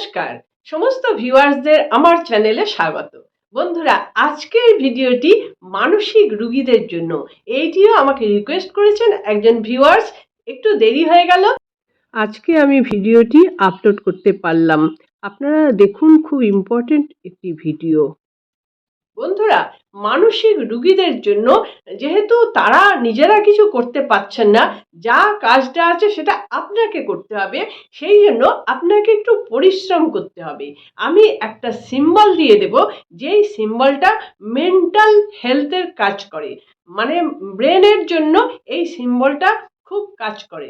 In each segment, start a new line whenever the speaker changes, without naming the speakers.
নমস্কার। সমস্ত ভিউয়ার্সদের আমার চ্যানেলে স্বাগত। বন্ধুরা, আজকের ভিডিওটি মানসিক রুগীদের জন্য। এইটিও আমাকে রিকোয়েস্ট করেছেন একজন ভিউয়ার্স। একটু দেরি হয়ে গেল। আজকে আমি ভিডিওটি আপলোড করতে পারলাম। আপনারা দেখুন, খুব ইম্পর্টেন্ট একটি ভিডিও। বন্ধুরা মানসিক রুগীদের জন্য যেহেতু তারা নিজেরা কিছু করতে পারছেন না, যা কাজটা আছে সেটা আপনাকে করতে হবে, সেই জন্য আপনাকে একটু পরিশ্রম করতে হবে। আমি একটা সিম্বল দিয়ে দেব, যেই সিম্বলটা মেন্টাল হেলথের কাজ করে। মানে ব্রেনের জন্য এই সিম্বলটা খুব কাজ করে।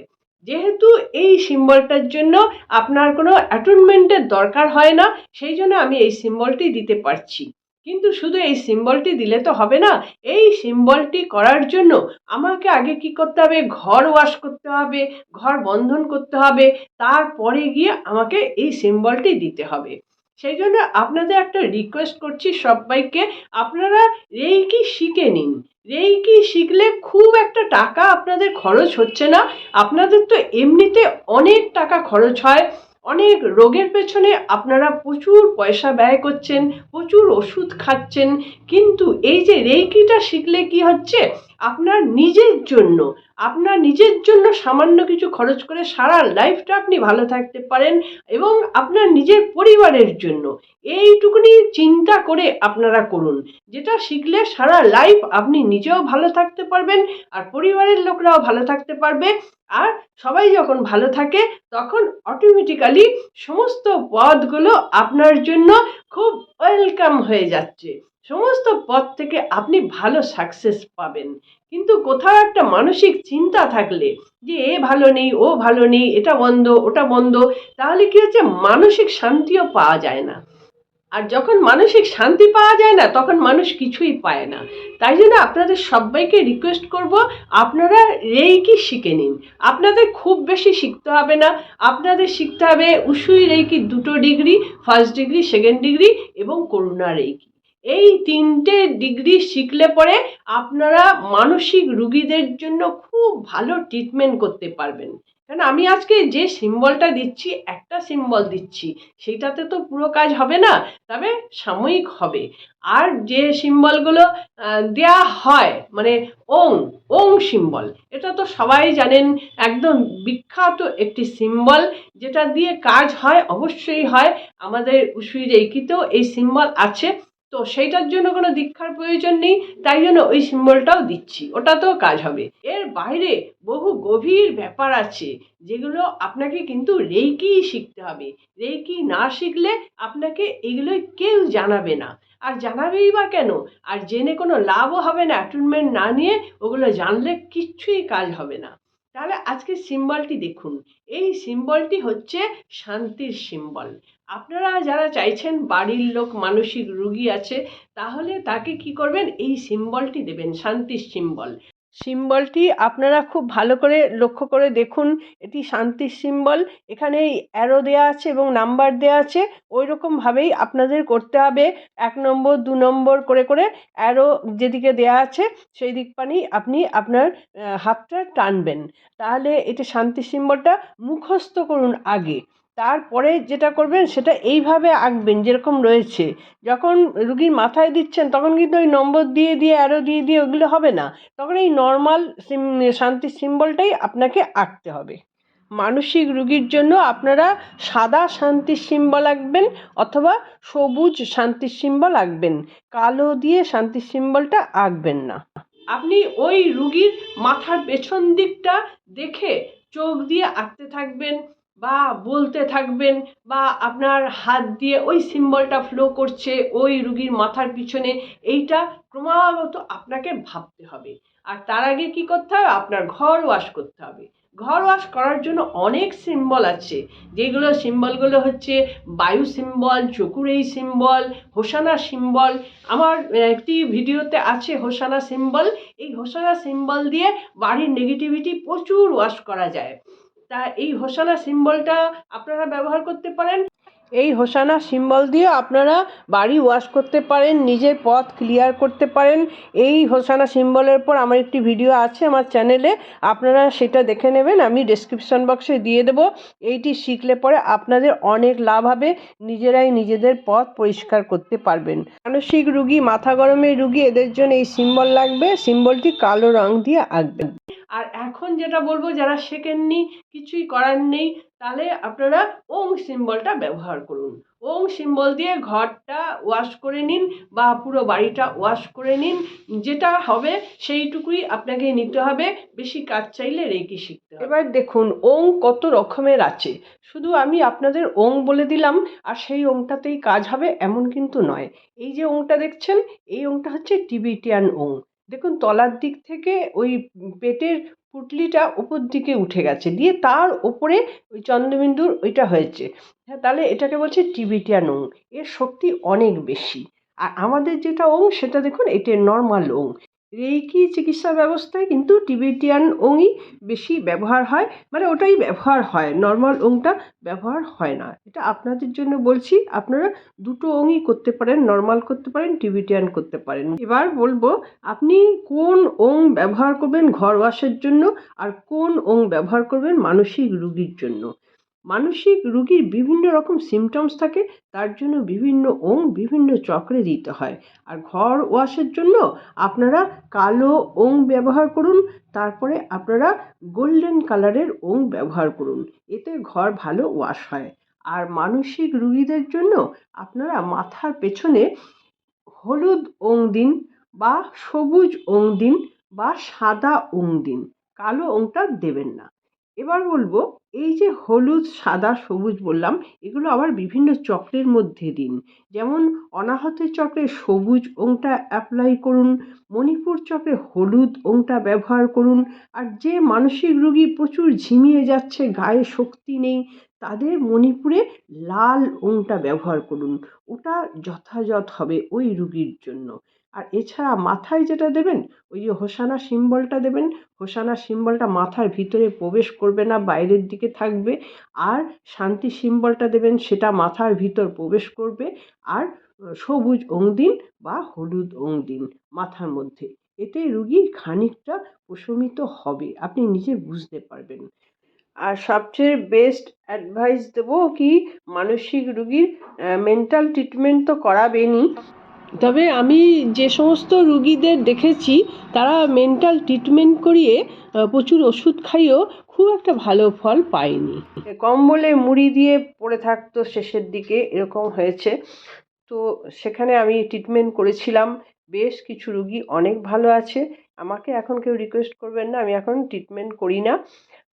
যেহেতু এই সিম্বলটার জন্য আপনার কোনো অ্যাটনমেন্টের দরকার হয় না, সেই জন্য আমি এই সিম্বলটি দিতে পারছি। কিন্তু শুধু এই সিম্বলটি দিলে তো হবে না, এই সিম্বলটি করার জন্য আমাকে আগে কি করতে হবে? ঘর ওয়াশ করতে হবে, ঘর বন্ধন করতে হবে, তারপরে গিয়ে আমাকে এই সিম্বলটি দিতে হবে। সেই জন্য আপনাদের একটা রিকোয়েস্ট করছি সবাইকে, আপনারা রেইকি শিখে নিন। রেইকি শিখলে খুব একটা টাকা আপনাদের খরচ হচ্ছে না, আপনাদের তো এমনিতে অনেক টাকা খরচ হয়। অনেক রোগের পেছনে আপনারা প্রচুর পয়সা ব্যয় করছেন, প্রচুর ওষুধ খাচ্ছেন, কিন্তু এই যে রেইকিটা শিখলে কি হচ্ছে? আপনার নিজের জন্য, আপনার নিজের জন্য সামান্য কিছু খরচ করে সারা লাইফটা আপনি ভালো থাকতে পারেন এবং আপনার নিজের পরিবারের জন্য। এইটুকুনি চিন্তা করে আপনারা করুন, যেটা শিখলে সারা লাইফ আপনি নিজেও ভালো থাকতে পারবেন আর পরিবারের লোকরাও ভালো থাকতে পারবে। আর সবাই যখন ভালো থাকে, তখন অটোমেটিক্যালি সমস্ত পদগুলো আপনার জন্য খুব ওয়েলকাম হয়ে যাচ্ছে। সমস্ত পথ থেকে আপনি ভালো সাকসেস পাবেন। কিন্তু কোথাও একটা মানসিক চিন্তা থাকলে যে, এ ভালো নেই, ও ভালো নেই, এটা বন্ধ, ওটা বন্ধ তাহলে কি হচ্ছে? মানসিক শান্তিও পাওয়া যায় না। আর যখন মানসিক শান্তি পাওয়া যায় না, তখন মানুষ কিছুই পায় না। তাই জন্য আপনাদের সবাইকে রিকোয়েস্ট করব, আপনারা রেইকি শিখে নিন। আপনাদের খুব বেশি শিখতে হবে না। আপনাদের শিখতে হবে উসুই রেইকি দুটো degree first degree second degree এবং করুণা রেইকি। এই তিনটে ডিগ্রি শিখলে পরে আপনারা মানসিক রুগীদের জন্য খুব ভালো ট্রিটমেন্ট করতে পারবেন। কারণ আমি আজকে যে সিম্বলটা দিচ্ছি, একটা সিম্বল দিচ্ছি, সেইটাতে তো পুরো কাজ হবে না, তবে সাময়িক হবে। আর যে সিম্বলগুলো দেয়া হয় মানে ওং ওং সিম্বল এটা তো সবাই জানেন, একদম বিখ্যাত একটি সিম্বল যেটা দিয়ে কাজ হয়, অবশ্যই হয়। আমাদের উসুই রেকিতেও এই সিম্বল আছে। তো সেইটার জন্য কোনো দীক্ষার প্রয়োজন নেই, তাই জন্য ওই সিম্বলটাও দিচ্ছি, ওটাতেও কাজ হবে। এর বাইরে বহু গভীর ব্যাপার আছে, যেগুলো আপনাকে কিন্তু রেইকিই শিখতে হবে। রেইকি না শিখলে আপনাকে এগুলো কেউ জানাবে না। আর জানাবেই বা কেন? আর জেনে কোনো লাভও হবে না, অ্যাটেনমেন্ট না নিয়ে ওগুলো জানলে কিচ্ছুই কাজ হবে না। তাহলে আজকে সিম্বলটি দেখুন। এই সিম্বলটি হচ্ছে শান্তির সিম্বল। আপনারা যারা চাইছেন বাড়ির লোক, মানসিক রুগী আছে, তাহলে তাকে কি করবেন? এই সিম্বলটি দেবেন, শান্তির সিম্বল। সিম্বলটি আপনারা খুব ভালো করে লক্ষ্য করে দেখুন। এটি শান্তির সিম্বল এখানে অ্যারো দেওয়া আছে এবং নাম্বার দেওয়া আছে। ওই রকমভাবেই আপনাদের করতে হবে। এক নম্বর, দু নম্বর করে করে অ্যারো যেদিকে দেওয়া আছে, সেই দিক পানি আপনি আপনার হাতটা টানবেন। তাহলে এটা শান্তি সিম্বলটা মুখস্থ করুন আগে। তারপরে যেটা করবেন, সেটা এইভাবে আঁকবেন যেরকম রয়েছে। যখন রুগীর মাথায় দিচ্ছেন, তখন কিন্তু ওই নম্বর দিয়ে দিয়ে অ্যারো দিয়ে দিয়ে ওগুলো হবে না। তখন এই নর্মাল সিম শান্তির সিম্বলটাই আপনাকে আঁকতে হবে। মানসিক রুগীর জন্য আপনারা সাদা শান্তির সিম্বল আঁকবেন অথবা সবুজ শান্তির সিম্বল আঁকবেন। কালো দিয়ে শান্তির সিম্বলটা আঁকবেন না। আপনি ওই রুগীর মাথার পেছন দিকটা দেখে চোখ দিয়ে আঁকতে থাকবেন। বা বলতে থাকবেন বা আপনার হাত দিয়ে ওই সিম্বলটা ফ্লো করছে ওই রুগীর মাথার পিছনে, এইটা ক্রমাগত আপনাকে ভাবতে হবে। আর তার আগে কি করতে হবে? আপনার ঘর ওয়াশ করতে হবে। ঘর ওয়াশ করার জন্য অনেক সিম্বল আছে। যেগুলো সিম্বলগুলো হচ্ছে বায়ু symbol Chokurei symbol Hosanna symbol আমার একটি ভিডিওতে আছে হোসানা সিম্বল এই হোসানা সিম্বল দিয়ে বাড়ির নেগেটিভিটি প্রচুর ওয়াশ করা যায়। তা এই হোসানা সিম্বলটা আপনারা ব্যবহার করতে পারেন। এই হোসানা সিম্বল দিয়ে আপনারা বাড়ি ওয়াশ করতে পারেন, নিজের পথ ক্লিয়ার করতে পারেন। এই হোসানা সিম্বলের পর আমার একটি ভিডিও আছে আমার চ্যানেলে, আপনারা সেটা দেখে নেবেন, আমি ডেসক্রিপশন বক্সে দিয়ে দেবো। এইটি শিখলে পরে আপনাদের অনেক লাভ হবে, নিজেরাই নিজেদের পথ পরিষ্কার করতে পারবেন। মানসিক রুগী, মাথা গরমের রুগী, এদের জন্য এই সিম্বল লাগবে। সিম্বলটি কালো রং দিয়ে আঁকবেন। আর এখন যেটা বলব, যারা শেখেননি, কিছুই করার নেই, তাহলে আপনারা ওং সিম্বলটা ব্যবহার করুন। ওং সিম্বল দিয়ে ঘরটা ওয়াশ করে নিন বা পুরো বাড়িটা ওয়াশ করে নিন, যেটা হবে সেইটুকুই আপনাকে নিতে হবে, বেশি কাজ চাইলে রেকি শিখতে এবার দেখুন, ওং কত রকমের আছে। শুধু আমি আপনাদের ওং বলে দিলাম, আর সেই ওংটাতেই কাজ হবে, এমন কিন্তু নয়। এই যে ওংটা দেখছেন, এই ওংটা হচ্ছে টিবিটিয়ান ওং। দেখুন তলার দিক থেকে ওই পেটের পুটলিটা উপর দিকে উঠে গেছে। দিয়ে তার ওপরে ওই চন্দ্রবিন্দুর ওইটা হয়েছে। হ্যাঁ তাহলে এটাকে বলছে টিবিটিয়ান ওং। এর শক্তি অনেক বেশি। আর আমাদের যেটা ওং, সেটা দেখুন, এটা নর্মাল ওং। রেইকি চিকিৎসা ব্যবস্থায় কিন্তু টিবেটিয়ান ওংই বেশি ব্যবহার হয়। মানে ওটাই ব্যবহার হয়। নর্মাল ওংটা ব্যবহার হয় না। এটা আপনাদের জন্য বলছি। আপনারা দুটো ওংই করতে পারেন, নর্মাল করতে পারেন, টিবিটিয়ান করতে পারেন। এবার বলব, আপনি কোন ওং ব্যবহার করবেন ঘর ওয়াশের জন্য আর কোন ওং ব্যবহার করবেন মানসিক রুগীর জন্য? মানসিক রুগীর বিভিন্ন রকম সিমটমস থাকে, তার জন্য বিভিন্ন ওং বিভিন্ন চক্রে দিতে হয়। আর ঘর ওয়াশের জন্য আপনারা কালো ওং ব্যবহার করুন, তারপরে আপনারা গোল্ডেন কালারের ওং ব্যবহার করুন। এতে ঘর ভালো ওয়াশ হয়। আর মানসিক রুগীদের জন্য আপনারা মাথার পেছনে হলুদ ওং দিন বা সবুজ ওং দিন বা সাদা ওং দিন। কালো ওংটা দেবেন না। এবার বলব, এই যে হলুদ, সাদা, সবুজ বললাম, এগুলো আবার বিভিন্ন চক্রের মধ্যে দিন। যেমন অনাহতের চক্রে সবুজ ওংটা অ্যাপ্লাই করুন, মণিপুর চক্রে হলুদ ওংটা ব্যবহার করুন, আর যে মানসিক রুগী প্রচুর ঝিমিয়ে যাচ্ছে, গায়ে শক্তি নেই, তাদের মণিপুরে লাল ওংটা ব্যবহার করুন। ওটা যথাযথ হবে ওই রুগীর জন্য। আর এছাড়া মাথায় যেটা দেবেন, ওই যে হোসানা সিম্বলটা দেবেন, হোসানা সিম্বলটা মাথার ভিতরে প্রবেশ করবে না, বাইরের দিকে থাকবে। আর শান্তি সিম্বলটা দেবেন, সেটা মাথার ভিতর প্রবেশ করবে। আর সবুজ ওং দিন বা হলুদ ওং দিন মাথার মধ্যে। এতে রুগী খানিকটা প্রশমিত হবে, আপনি নিজে বুঝতে পারবেন। আর সবচেয়ে বেস্ট অ্যাডভাইস দেবো কি, মানসিক রুগীর মেন্টাল ট্রিটমেন্ট তো করাবেনই। তবে আমি যে সমস্ত রুগীদের দেখেছি, তারা মেন্টাল ট্রিটমেন্ট করিয়ে প্রচুর ওষুধ খাইয়েও খুব একটা ভালো ফল পায়নি। কম্বলে মুড়ি দিয়ে পড়ে থাকতো শেষের দিকে, এরকম হয়েছে। তো সেখানে আমি ট্রিটমেন্ট করেছিলাম। বেশ কিছু রুগী অনেক ভালো আছে। আমাকে এখন কেউ রিকোয়েস্ট করবেন না, আমি এখন ট্রিটমেন্ট করি না।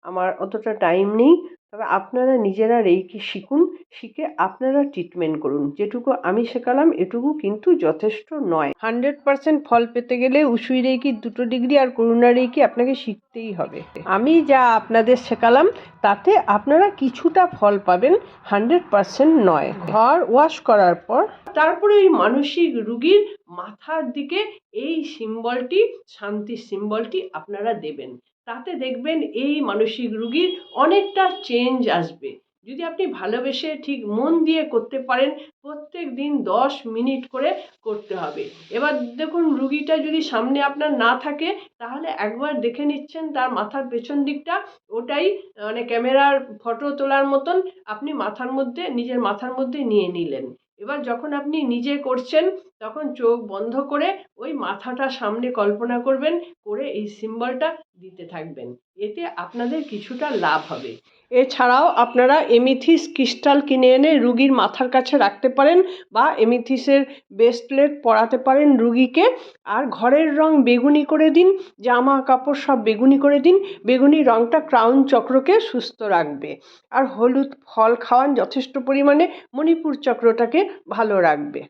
আমার অতটা টাইম নেই। তবে আপনারা নিজেরা রেইকি শিখুন, শিখে আপনারা ট্রিটমেন্ট করুন। যেটুকু আমি শেখালাম, এটুকু কিন্তু যথেষ্ট নয়। হান্ড্রেড পার্সেন্ট ফল পেতে গেলে উসুই রেইকি, দুটো ডিগ্রি আর করুণা রেইকি আপনাকে শিখতেই হবে। আমি যা আপনাদের শেখালাম, তাতে আপনারা কিছুটা ফল পাবেন হান্ড্রেড পার্সেন্ট নয়। ঘর ওয়াশ করার পর তারপরে এই মানসিক রুগীর মাথার দিকে এই সিম্বলটি শান্তির সিম্বলটি আপনারা দেবেন। তাতে দেখবেন এই মানসিক রুগীর অনেকটা চেঞ্জ আসবে। যদি আপনি ভালোবেসে ঠিক মন দিয়ে করতে পারেন, প্রত্যেক দিন দশ মিনিট করে করতে হবে। এবার দেখুন, রুগীটা যদি সামনে আপনার না থাকে, তাহলে একবার দেখে নিচ্ছেন তার মাথার পেছন দিকটা। ওটাই মানে ক্যামেরার ফটো তোলার মতন আপনি মাথার মধ্যে, নিজের মাথার মধ্যে নিয়ে নিলেন। এবার যখন আপনি নিজে করছেন, তখন চোখ বন্ধ করে ওই মাথাটা সামনে কল্পনা করবেন, করে এই সিম্বলটা দিতে থাকবেন। এতে আপনাদের কিছুটা লাভ হবে। এছাড়াও আপনারা এমিথিস ক্রিস্টাল কিনে এনে রুগীর মাথার কাছে রাখতে পারেন বা এমিথিসের ব্রেসলেট পরাতে পারেন রুগীকে। আর ঘরের রং বেগুনি করে দিন জামা কাপড় সব বেগুনি করে দিন। বেগুনি রংটা ক্রাউন চক্রকে সুস্থ রাখবে। আর হলুদ ফল খাওয়ান যথেষ্ট পরিমাণে মণিপুর চক্রটাকে ভালো রাখবে।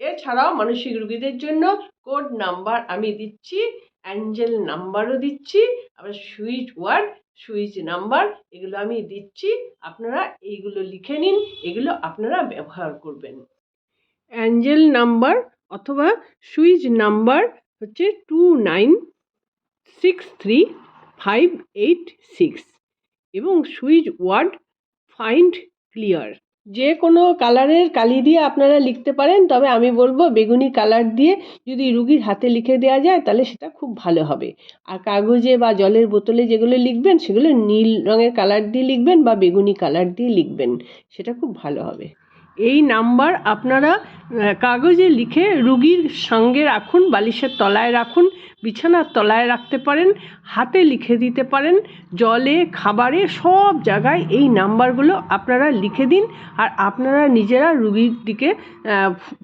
এছাড়াও মানসিক রুগীদের জন্য কোড নাম্বার আমি দিচ্ছি অ্যাঞ্জেল নাম্বারও দিচ্ছি, আবার সুইচ ওয়ার্ড, সুইচ নাম্বার, এগুলো আমি দিচ্ছি, আপনারা এইগুলো লিখে নিন, এগুলো আপনারা ব্যবহার করবেন। অ্যাঞ্জেল নাম্বার অথবা সুইচ নাম্বার হচ্ছে two nine six three five eight six এবং সুইচ ওয়ার্ড ফাইন্ড ক্লিয়ার। যে কোনো কালারের কালি দিয়ে আপনারা লিখতে পারেন, তবে আমি বলব বেগুনি কালার দিয়ে যদি রুগীর হাতে লিখে দেওয়া যায়, তাহলে সেটা খুব ভালো হবে। আর কাগজে বা জলের বোতলে যেগুলো লিখবেন, সেগুলো নীল রঙের কালার দিয়ে লিখবেন বা বেগুনি কালার দিয়ে লিখবেন, সেটা খুব ভালো হবে। এই নাম্বার আপনারা কাগজে লিখে রুগীর সঙ্গে রাখুন, বালিশের তলায় রাখুন, বিছানার তলায় রাখতে পারেন, হাতে লিখে দিতে পারেন, জলে, খাবারে, সব জায়গায় এই নাম্বারগুলো আপনারা লিখে দিন আর আপনারা নিজেরা রুগীর দিকে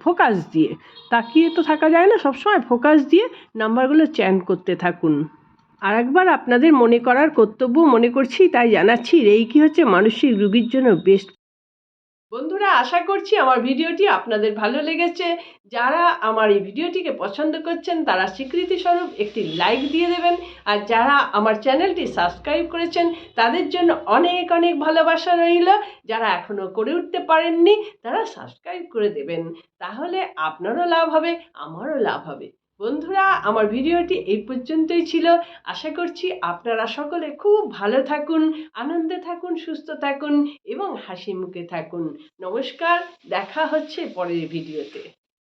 ফোকাস দিয়ে, তাকিয়ে তো থাকা যায় না, সবসময় ফোকাস দিয়ে নাম্বারগুলো চ্যান করতে থাকুন। আর একবার আপনাদের মনে করার কর্তব্য মনে করছি, তাই জানাচ্ছি রেইকি হচ্ছে মানসিক রুগীর জন্য বেস্ট বন্ধুরা, আশা করছি আমার ভিডিওটি আপনাদের ভালো লেগেছে। যারা আমার এই ভিডিওটিকে পছন্দ করছেন, তারা স্বীকৃতি স্বরূপ একটি লাইক দিয়ে দেবেন। আর যারা আমার চ্যানেলটি সাবস্ক্রাইব করেছেন, তাদের জন্য অনেক অনেক ভালোবাসা রইল। যারা এখনও করে উঠতে পারেননি, তারা সাবস্ক্রাইব করে দেবেন। তাহলে আপনারও লাভ হবে, আমারও লাভ হবে। বন্ধুরা, আমার ভিডিওটি এই পর্যন্তই ছিল। আশা করছি আপনারা সকলে খুব ভালো থাকুন, আনন্দে থাকুন, সুস্থ থাকুন এবং হাসি মুখে থাকুন। নমস্কার, দেখা হচ্ছে পরের ভিডিওতে।